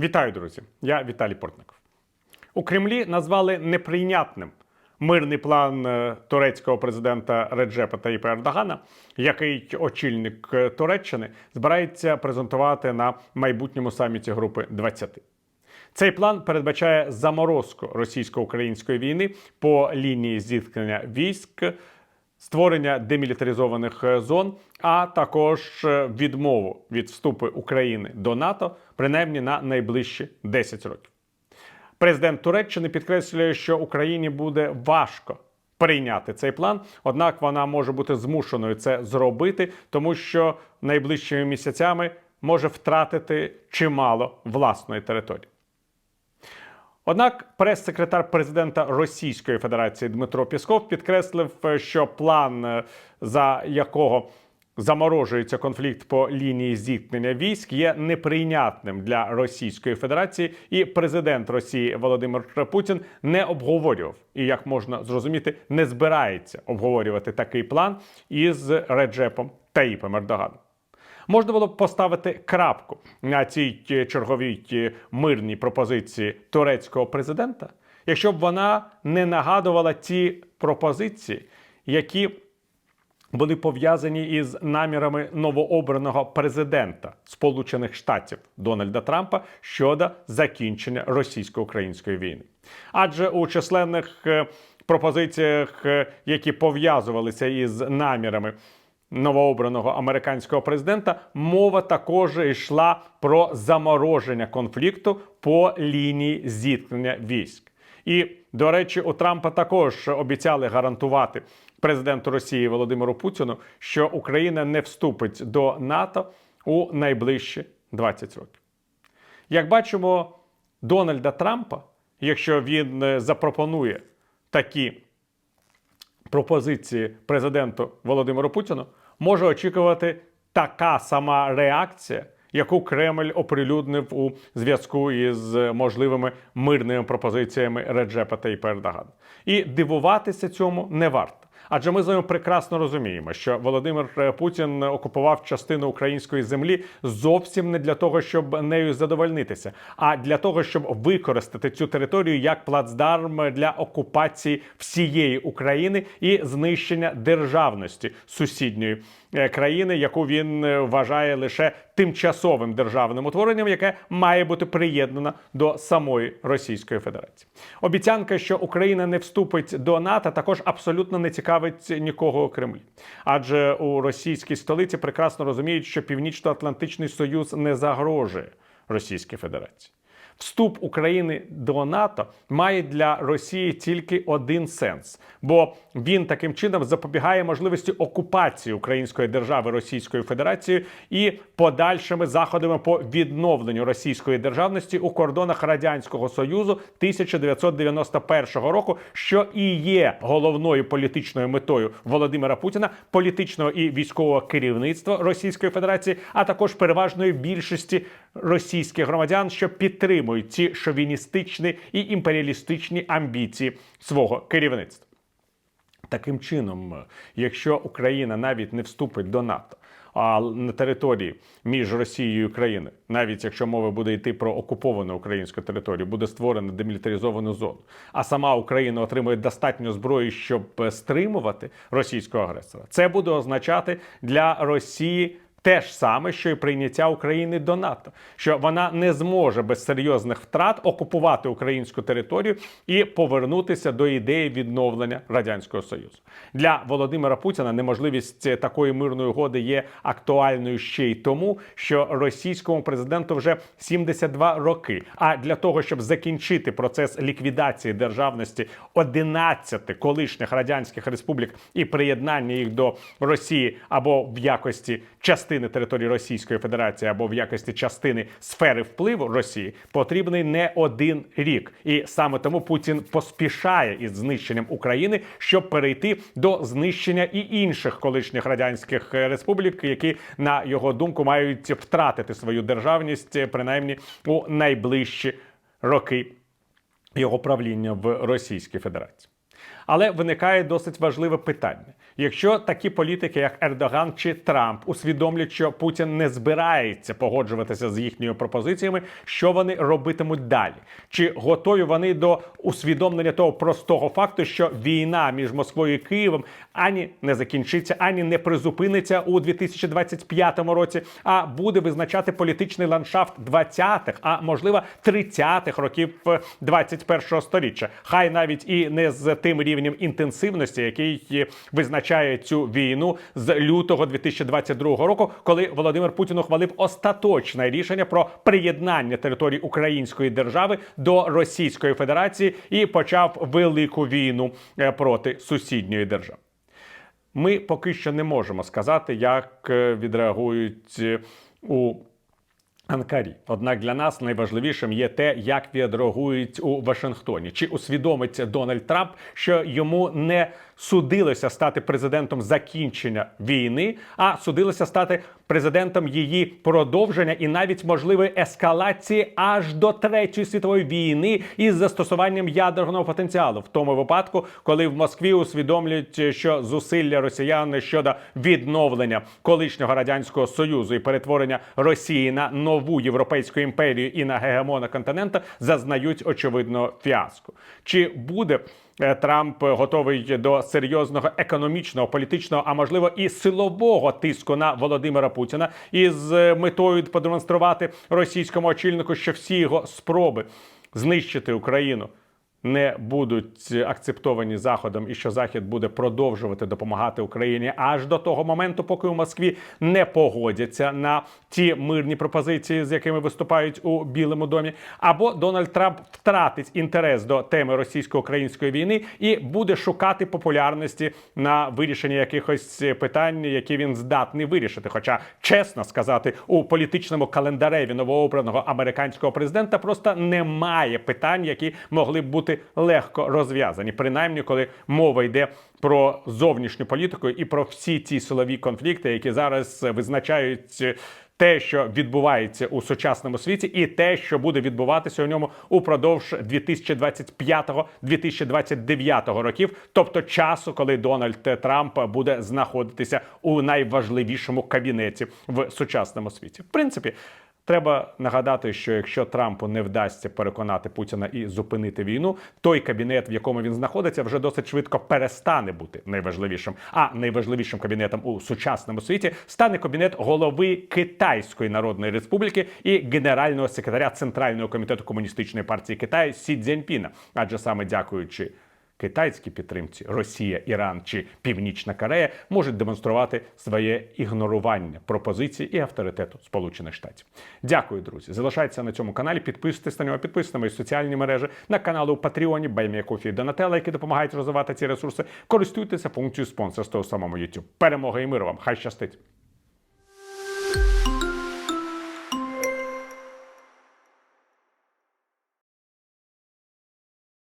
Вітаю, друзі! Я Віталій Портников. У Кремлі назвали неприйнятним мирний план е, турецького президента Реджепа Таїпа Ердогана, який очільник е, Туреччини збирається презентувати на майбутньому саміті групи 20. Цей план передбачає заморозку російсько-української війни по лінії зіткнення військ, створення демілітаризованих е, зон, а також е, відмову від вступу України до НАТО, принаймні на найближчі 10 років. Президент Туреччини підкреслює, що Україні буде важко прийняти цей план, однак вона може бути змушеною це зробити, тому що найближчими місяцями може втратити чимало власної території. Однак прес-секретар президента Російської Федерації Дмитро Пісков підкреслив, е, що план, е, за якого заморожується конфлікт по лінії зіткнення військ, є неприйнятним для Російської Федерації, і президент Росії Володимир Путін не обговорював і, як можна зрозуміти, не збирається обговорювати такий план із Реджепом Таїпом Ердоганом. Можна було б поставити крапку на цій е, черговій е, мирній пропозиції турецького президента, якщо б вона не нагадувала ті пропозиції, які були пов'язані із намірами новообраного президента Сполучених Штатів Дональда Трампа щодо закінчення російсько-української війни. Адже у численних е, пропозиціях, які пов'язувалися із намірами новообраного американського президента, мова також йшла про замороження конфлікту по лінії зіткнення військ. І, до речі, у Трампа також обіцяли гарантувати президенту Росії Володимиру Путіну, що Україна не вступить до НАТО у найближчі 20 років. Як бачимо, Дональда Трампа, якщо він е, запропонує такі пропозиції президенту Володимиру Путіну, може очікувати така сама реакція, яку Кремль оприлюднив у зв'язку із можливими мирними пропозиціями Реджепа та Ердогана. І дивуватися цьому не варто. Адже ми з вами прекрасно розуміємо, що Володимир е, Путін окупував частину української землі зовсім не для того, щоб нею задовольнитися, а для того, щоб використати цю територію як плацдарм для окупації всієї України і знищення державності сусідньої країни, яку він е, вважає лише тимчасовим державним утворенням, яке має бути приєднано до самої Російської Федерації. Обіцянка, що Україна не вступить до НАТО, також абсолютно не цікавить нікого Кремлі, адже у російській столиці прекрасно розуміють, що Північно-Атлантичний Союз не загрожує Російській Федерації. Вступ України до НАТО має для Росії тільки один сенс, бо він таким чином запобігає можливості окупації Української держави Російською Федерацією і подальшими заходами по відновленню російської державності у кордонах радянського союзу 1991 року, що і є головною політичною метою Володимира Путіна, політичного і військового керівництва Російської Федерації, а також переважної більшості російських громадян, що підтримують ці шовіністичні і імперіалістичні амбіції свого керівництва. Таким чином, якщо Україна навіть не вступить до НАТО, а на території між Росією і Україною, навіть якщо мова буде йти про окуповану українську територію, буде створена демілітаризовану зону, а сама Україна отримує достатньо зброї, щоб стримувати російського агресора, це буде означати для Росії. Те ж саме, що і прийняття України до НАТО, що вона не зможе без серйозних втрат окупувати українську територію і повернутися до ідеї відновлення радянського союзу для Володимира Путіна. Неможливість такої мирної угоди є актуальною ще й тому, що російському президенту вже 72 роки. А для того, щоб закінчити процес ліквідації державності 11 колишніх радянських республік і приєднання їх до Росії або в якості частини частини території Російської Федерації або в якості частини сфери впливу Росії потрібний не один рік, і саме тому Путін поспішає із знищенням України, щоб перейти до знищення і інших колишніх радянських республік, які на його думку мають втратити свою державність принаймні у найближчі роки його правління в Російській Федерації. Але виникає досить важливе питання: Якщо такі політики, як Ердоган чи Трамп, усвідомлять, що Путін не збирається погоджуватися з їхніми пропозиціями, що вони робитимуть далі? Чи готові вони до усвідомлення того простого факту, що війна між Москвою і Києвом ані не закінчиться, ані не призупиниться у 2025 році, а буде визначати політичний ландшафт 20-х, а можливо 30-х років е, 21-го сторіччя. Хай навіть і не з тим рівнем інтенсивності, який е, визначає цю війну з лютого 2022 року, коли Володимир Путін ухвалив остаточне рішення про приєднання території Української держави до Російської Федерації і почав велику війну е, проти сусідньої держави. Ми поки що не можемо сказати, як е, відреагують е, у Анкарі. Однак для нас найважливішим є те, як відреагують у Вашингтоні. Чи усвідомить Дональд Трамп, що йому не судилося стати президентом закінчення війни, а судилося стати президентом її продовження і навіть можливої ескалації аж до третьої світової війни із застосуванням ядерного потенціалу, в тому випадку, коли в Москві усвідомлюють, що зусилля росіян щодо відновлення колишнього радянського союзу і перетворення Росії на нову європейську імперію і на гегемона континента зазнають очевидно фіаско. Чи буде Трамп готовий до серйозного економічного, політичного, а можливо і силового тиску на Володимира Путіна із е, метою продемонструвати російському очільнику, що всі його спроби знищити Україну не будуть акцептовані Заходом, і що Захід буде продовжувати допомагати Україні аж до того моменту, поки у Москві не погодяться на ті мирні пропозиції, з якими виступають у Білому домі, або Дональд Трамп втратить інтерес до теми російсько-української війни і буде шукати популярності на вирішенні якихось питань, які він здатний вирішити. Хоча, чесно сказати, у політичному календареві новообраного американського президента просто немає питань, які могли б бути легко розв'язані, принаймні коли мова йде про зовнішню політику і про всі ті силові конфлікти, які зараз визначають. Те, що відбувається у сучасному світі, і те, що буде відбуватися у ньому упродовж 2025-2029 років, тобто часу, коли Дональд Трамп буде знаходитися у найважливішому кабінеті в сучасному світі. В принципі, Треба нагадати, що якщо Трампу не вдасться переконати Путіна і зупинити війну, той кабінет, в якому він знаходиться, вже досить швидко перестане бути найважливішим. А найважливішим кабінетом у сучасному світі стане кабінет голови Китайської Народної Республіки і генерального секретаря Центрального комітету комуністичної партії Китаю Сі Цзіньпіна. Адже саме дякуючи китайській підтримці Росія, Іран чи Північна Корея можуть демонструвати своє ігнорування пропозицій і авторитету Сполучених Штатів. Дякую, друзі. Залишайтеся на цьому каналі. Підписуйтесь на нього, підписуйтесь на мої соціальні мережі на канали у Патреоні, Байміякофі і Донателла, які допомагають розвивати ці ресурси. Користуйтеся функцією спонсорства у самому YouTube. Перемога і миру вам! Хай щастить!